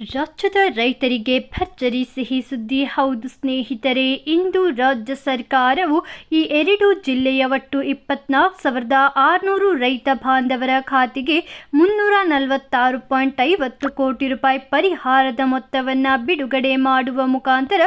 ರಾಜ್ಯದ ರೈತರಿಗೆ ಭರ್ಜರಿ ಸಿಹಿ ಸುದ್ದಿ. ಹೌದು ಸ್ನೇಹಿತರೆ, ಇಂದು ರಾಜ್ಯ ಸರ್ಕಾರವು ಈ ಎರಡು ಜಿಲ್ಲೆಯ ಒಟ್ಟು ಇಪ್ಪತ್ನಾಲ್ಕು ಸಾವಿರದ ಆರುನೂರು ರೈತ ಬಾಂಧವರ ಖಾತೆಗೆ ಮುನ್ನೂರ ನಲವತ್ತಾರು ಪಾಯಿಂಟ್ ಐವತ್ತು ಕೋಟಿ ರೂಪಾಯಿ ಪರಿಹಾರದ ಮೊತ್ತವನ್ನು ಬಿಡುಗಡೆ ಮಾಡುವ ಮುಖಾಂತರ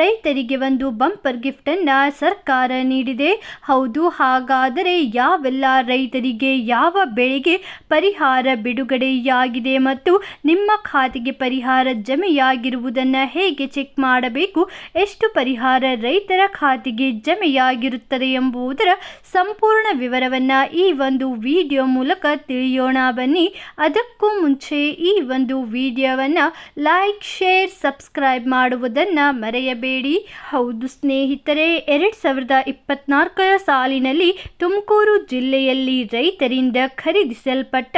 ರೈತರಿಗೆ ಒಂದು ಬಂಪರ್ ಗಿಫ್ಟನ್ನು ಸರ್ಕಾರ ನೀಡಿದೆ. ಹೌದು, ಹಾಗಾದರೆ ಯಾವೆಲ್ಲ ರೈತರಿಗೆ ಯಾವ ಬೆಳೆಗೆ ಪರಿಹಾರ ಬಿಡುಗಡೆಯಾಗಿದೆ ಮತ್ತು ನಿಮ್ಮ ಖಾತೆಗೆ ಪರಿಹಾರ ಜಮೆಯಾಗಿರುವುದನ್ನು ಹೇಗೆ ಚೆಕ್ ಮಾಡಬೇಕು? ಎಷ್ಟು ಪರಿಹಾರ ರೈತರ ಖಾತೆಗೆ ಜಮೆಯಾಗಿರುತ್ತದೆ ಎಂಬುದರ ಸಂಪೂರ್ಣ ವಿವರವನ್ನು ಈ ಒಂದು ವಿಡಿಯೋ ಮೂಲಕ ತಿಳಿಯೋಣ ಬನ್ನಿ. ಅದಕ್ಕೂ ಮುಂಚೆ ಈ ಒಂದು ವಿಡಿಯೋವನ್ನು ಲೈಕ್, ಶೇರ್, ಸಬ್ಸ್ಕ್ರೈಬ್ ಮಾಡುವುದನ್ನು ಮರೆಯಬೇಡಿ. ಹೌದು ಸ್ನೇಹಿತರೆ, ಎರಡು ಸಾವಿರದ ಇಪ್ಪತ್ನಾಲ್ಕರ ಸಾಲಿನಲ್ಲಿ ತುಮಕೂರು ಜಿಲ್ಲೆಯಲ್ಲಿ ರೈತರಿಂದ ಖರೀದಿಸಲ್ಪಟ್ಟ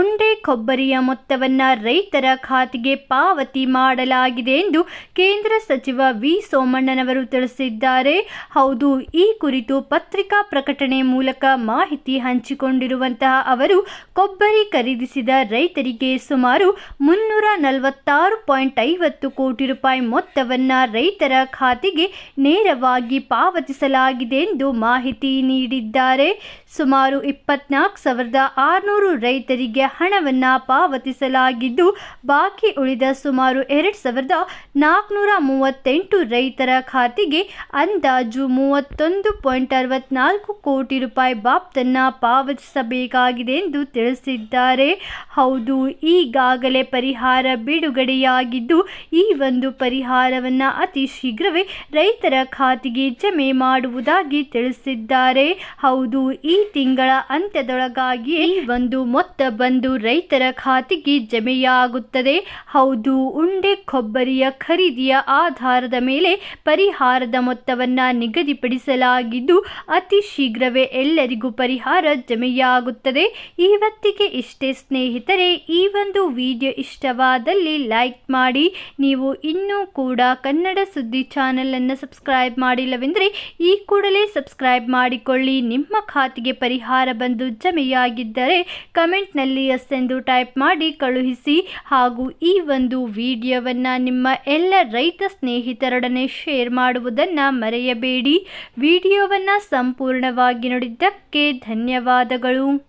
ಒಂಡೆ ಕೊಬ್ಬರಿಯ ಮೊತ್ತವನ್ನು ರೈತರ ಖಾತೆಗೆ ಪಾವತಿ ಮಾಡಲಾಗಿದೆ ಎಂದು ಕೇಂದ್ರ ಸಚಿವ ವಿ ಸೋಮಣ್ಣನವರು ತಿಳಿಸಿದ್ದಾರೆ. ಹೌದು, ಈ ಕುರಿತು ಪತ್ರಿಕಾ ಪ್ರಕಟಣೆ ಮೂಲಕ ಮಾಹಿತಿ ಹಂಚಿಕೊಂಡಿರುವಂತಹ ಅವರು, ಕೊಬ್ಬರಿ ಖರೀದಿಸಿದ ರೈತರಿಗೆ ಸುಮಾರು ಮುನ್ನೂರ ನಲವತ್ತಾರು ಪಾಯಿಂಟ್ ಐವತ್ತು ಕೋಟಿ ರೂಪಾಯಿ ಮೊತ್ತವನ್ನು ರೈತರ ಖಾತೆಗೆ ನೇರವಾಗಿ ಪಾವತಿಸಲಾಗಿದೆ ಎಂದು ಮಾಹಿತಿ ನೀಡಿದ್ದಾರೆ. ಸುಮಾರು ಇಪ್ಪತ್ನಾಲ್ಕು ಸಾವಿರದ ಆರುನೂರು ರೈತರಿಗೆ ಹಣವನ್ನು ಪಾವತಿಸಲಾಗಿದ್ದು, ಬಾಕಿ ಉಳಿದ ಸುಮಾರು ಎರಡು ಸಾವಿರದ ನಾಲ್ಕುನೂರ ಮೂವತ್ತೆಂಟು ರೈತರ ಖಾತೆಗೆ ಅಂದಾಜು ಮೂವತ್ತೊಂದು ಪಾಯಿಂಟ್ ಅರವತ್ನಾಲ್ಕು ಕೋಟಿ ರೂಪಾಯಿ ಬಾಬ್ತನ್ನು ಪಾವತಿಸಬೇಕಾಗಿದೆ ಎಂದು ತಿಳಿಸಿದ್ದಾರೆ. ಹೌದು, ಈಗಾಗಲೇ ಪರಿಹಾರ ಬಿಡುಗಡೆಯಾಗಿದ್ದು, ಈ ಒಂದು ಪರಿಹಾರವನ್ನು ಅತಿ ಶೀಘ್ರವೇ ರೈತರ ಖಾತೆಗೆ ಜಮೆ ಮಾಡುವುದಾಗಿ ತಿಳಿಸಿದ್ದಾರೆ. ಹೌದು, ಈ ತಿಂಗಳ ಅಂತ್ಯದೊಳಗಾಗಿ ಒಂದು ಮೊತ್ತ ಬಂದು ರೈತರ ಖಾತೆಗೆ ಜಮೆಯಾಗುತ್ತದೆ. ಹೌದು, ಉಂಡೆ ಕೊಬ್ಬರಿಯ ಖರೀದಿಯ ಆಧಾರದ ಮೇಲೆ ಪರಿಹಾರದ ಮೊತ್ತವನ್ನು ನಿಗದಿಪಡಿಸಲಾಗಿದ್ದು ಅತಿ ಶೀಘ್ರವೇ ಎಲ್ಲರಿಗೂ ಪರಿಹಾರ ಜಮೆಯಾಗುತ್ತದೆ. ಇವತ್ತಿಗೆ ಇಷ್ಟೇ ಸ್ನೇಹಿತರೆ, ಈ ಒಂದು ವಿಡಿಯೋ ಇಷ್ಟವಾದಲ್ಲಿ ಲೈಕ್ ಮಾಡಿ. ನೀವು ಇನ್ನೂ ಕೂಡ ಕನ್ನಡ ಸುದ್ದಿ ಚಾನಲನ್ನು ಸಬ್ಸ್ಕ್ರೈಬ್ ಮಾಡಿಲ್ಲವೆಂದರೆ ಈ ಕೂಡಲೇ ಸಬ್ಸ್ಕ್ರೈಬ್ ಮಾಡಿಕೊಳ್ಳಿ. ನಿಮ್ಮ ಖಾತೆಗೆ ಪರಿಹಾರ ಬಂದು ಜಮೆಯಾಗಿದ್ದರೆ ಕಮೆಂಟ್ನಲ್ಲಿ ಎಸ್ ಎಂದು ಟೈಪ್ ಮಾಡಿ ಕಳುಹಿಸಿ ಹಾಗೂ ಈ ಒಂದು ವಿಡಿಯೋವನ್ನು ನಿಮ್ಮ ಎಲ್ಲ ರೈತ ಸ್ನೇಹಿತರೊಡನೆ ಶೇರ್ ಮಾಡುವುದನ್ನು ಮರೆಯಬೇಡಿ. ವಿಡಿಯೋವನ್ನು ಸಂಪೂರ್ಣವಾಗಿ ನೋಡಿದ್ದಕ್ಕೆ ಧನ್ಯವಾದಗಳು.